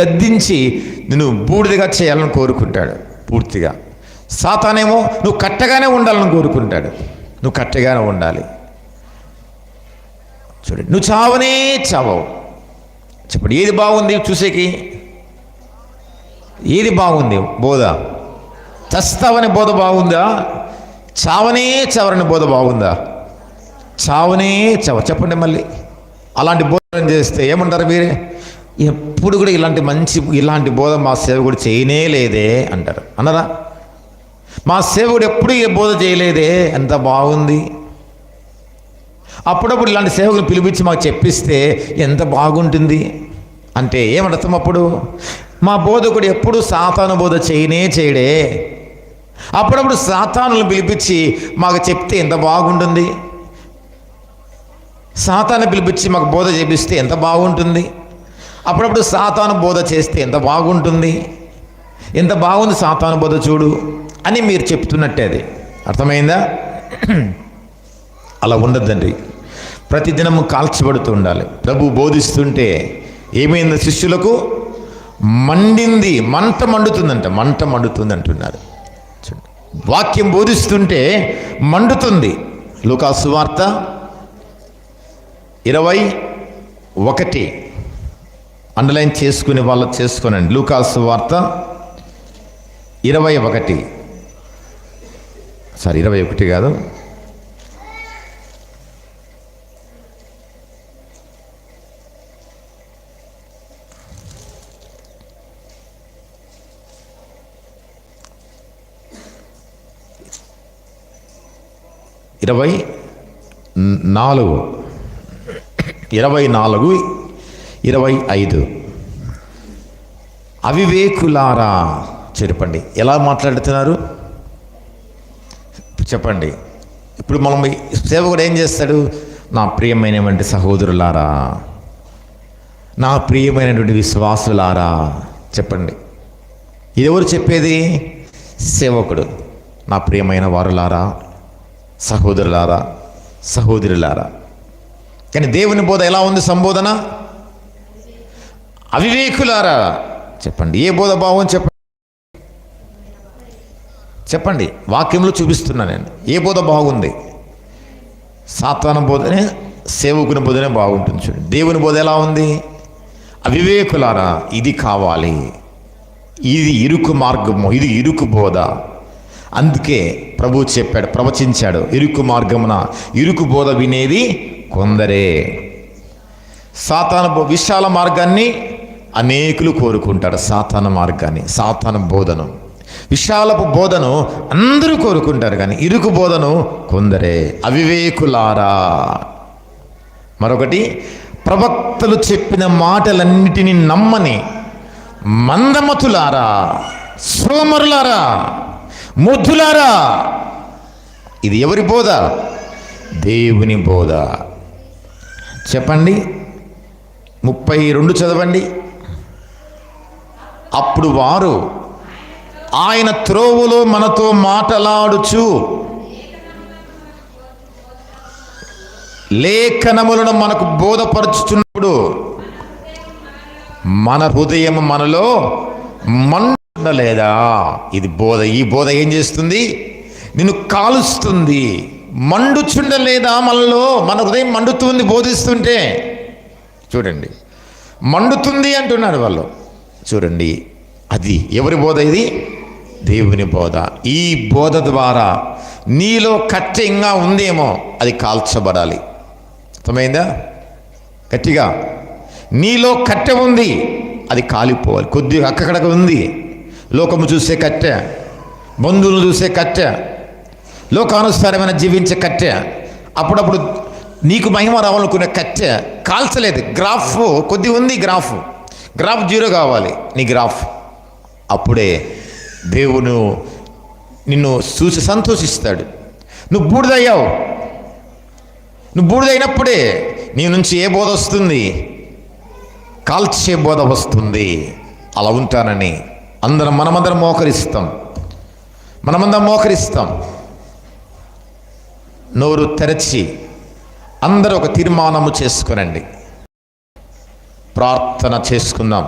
గద్దించి నిన్ను బూడిదగా చేయాలని కోరుకుంటాడు పూర్తిగా. సాతానేమో నువ్వు కట్టగానే ఉండాలని కోరుకుంటాడు. నువ్వు కట్టగానే ఉండాలి. చూడండి నువ్వు చావనే చావవు. చెప్పండి ఏది బాగుంది చూసేకి? ఏది బాగుంది? బోధ. చస్తావని బోధ బాగుందా? చావనే చవరని బోధ బాగుందా? చావనే చవ. చెప్పండి మళ్ళీ. అలాంటి బోధన చేస్తే ఏమంటారు మీరే ఎప్పుడు కూడా ఇలాంటి మంచి ఇలాంటి బోధ మా సేవకుడు చేయనే లేదే అంటారు. అన్నరా మా సేవకుడు ఎప్పుడు ఏ బోధ చేయలేదే? ఎంత బాగుంది. అప్పుడప్పుడు ఇలాంటి సేవకులు పిలిపించి మాకు చెప్పిస్తే ఎంత బాగుంటుంది. అంటే ఏమర్థం అప్పుడు? మా బోధకుడు ఎప్పుడు సాతాను బోధ చేయనే చేయడే. అప్పుడప్పుడు సాతానులను పిలిపించి మాకు చెప్తే ఎంత బాగుంటుంది. సాతాను పిలిపించి మాకు బోధ చేపిస్తే ఎంత బాగుంటుంది. అప్పుడప్పుడు సాతాను బోధ చేస్తే ఎంత బాగుంటుంది? ఎంత బాగుంది సాతాను బోధ చూడు అని మీరు చెప్తున్నట్టే అది. అర్థమైందా? అలా ఉండద్దండి. ప్రతిదినము కాల్చబడుతూ ఉండాలి. ప్రభు బోధిస్తుంటే ఏమైంది శిష్యులకు? మండింది మంట మండుతుందంట మంట మండుతుంది అంటున్నారు వాక్యం బోధిస్తుంటే మండుతుంది. లూకాసు వార్త ఇరవై ఒకటి. అండర్లైన్ చేసుకునే వాళ్ళు చేసుకోనండి. లూకాస్ వార్త ఇరవై ఒకటి. సారీ ఇరవై ఒకటి కాదు. ఇరవై నాలుగు. ఇరవై నాలుగు ఇరవై ఐదు. అవివేకులారా చెప్పండి ఎలా మాట్లాడుతున్నారు? చెప్పండి. ఇప్పుడు మనం సేవకుడు ఏం చేస్తాడు? నా ప్రియమైనటువంటి సహోదరులారా నా ప్రియమైనటువంటి విశ్వాసులారా చెప్పండి. ఎవరు చెప్పేది? సేవకుడు. నా ప్రియమైన వారులారా సహోదరులారా సహోదరులారా. కానీ దేవుని బోధ ఎలా ఉంది సంబోధన? అవివేకులారా? చెప్పండి. ఏ బోధ బాగుంది చెప్పండి. చెప్పండి. వాక్యంలో చూపిస్తున్నా నేను. ఏ బోధ బాగుంది? సాతాన బోధనే సేవకుని బోధనే బాగుంటుంది చూడండి. దేవుని బోధ ఎలా ఉంది? అవివేకులారా ఇది కావాలి. ఇది ఇరుకు మార్గము. ఇది ఇరుకు బోధ. అందుకే ప్రభు చెప్పాడు ప్రవచించాడు ఇరుకు మార్గమున. ఇరుకు బోధ వినేది కొందరే. సాతాను విశాల మార్గాన్ని అనేకులు కోరుకుంటారు సాతాన మార్గాన్ని సాతాన బోధను. విశాలపు బోధను అందరూ కోరుకుంటారు కానీ ఇరుకు బోధను కొందరే అవివేకులారా. మరొకటి ప్రవక్తలు చెప్పిన మాటలన్నిటినీ నమ్మని మందమతులారా సోమరులారా ముద్దులారా. ఇది ఎవరి బోధ? దేవుని బోధ. చెప్పండి. ముప్పై రెండు చదవండి. అప్పుడు వారు ఆయన త్రోవులో మనతో మాటలాడుచు లేఖనములను మనకు బోధపరుచుచున్నప్పుడు మన హృదయం మనలో మండలేదా ఇది బోధ. ఈ బోధ ఏం చేస్తుంది? నిన్ను కాలుస్తుంది. మండుచుండలేదా మనలో? మన హృదయం మండుతుంది బోధిస్తుంటే. చూడండి. మండుతుంది అంటున్నారు వాళ్ళు. చూడండి అది ఎవరి బోధ ఇది? దేవుని బోధ. ఈ బోధ ద్వారా నీలో కట్టె ఇంకా ఉందేమో అది కాల్చబడాలి. అర్థమైందా? గట్టిగా. నీలో కట్టె ఉంది అది కాలిపోవాలి. కొద్దిగా అక్కడక్కడ ఉంది. లోకము చూసే కట్టె బంధువులు చూసే కట్టె లోకానుసారమైన జీవించే కట్టె అప్పుడప్పుడు నీకు మహిమ రావాలనుకునే కట్టె కాల్చలేదు. గ్రాఫ్ కొద్ది ఉంది గ్రాఫ్. గ్రాఫ్ జీరో కావాలి నీ గ్రాఫ్. అప్పుడే దేవుడు నిన్ను చూసి సంతోషిస్తాడు. నువ్వు బూడిదయ్యావు. నువ్వు బూడిదైనప్పుడే నీ నుంచి ఏ బోధ వస్తుంది? కాల్చే బోధ వస్తుంది. అలా ఉంటానని అందరం మనమందరం మోకరిస్తాం. మనమందరం మోకరిస్తాం. నోరు తెరచి అందరూ ఒక తీర్మానము చేసుకునండి. ప్రార్థన చేసుకుందాం.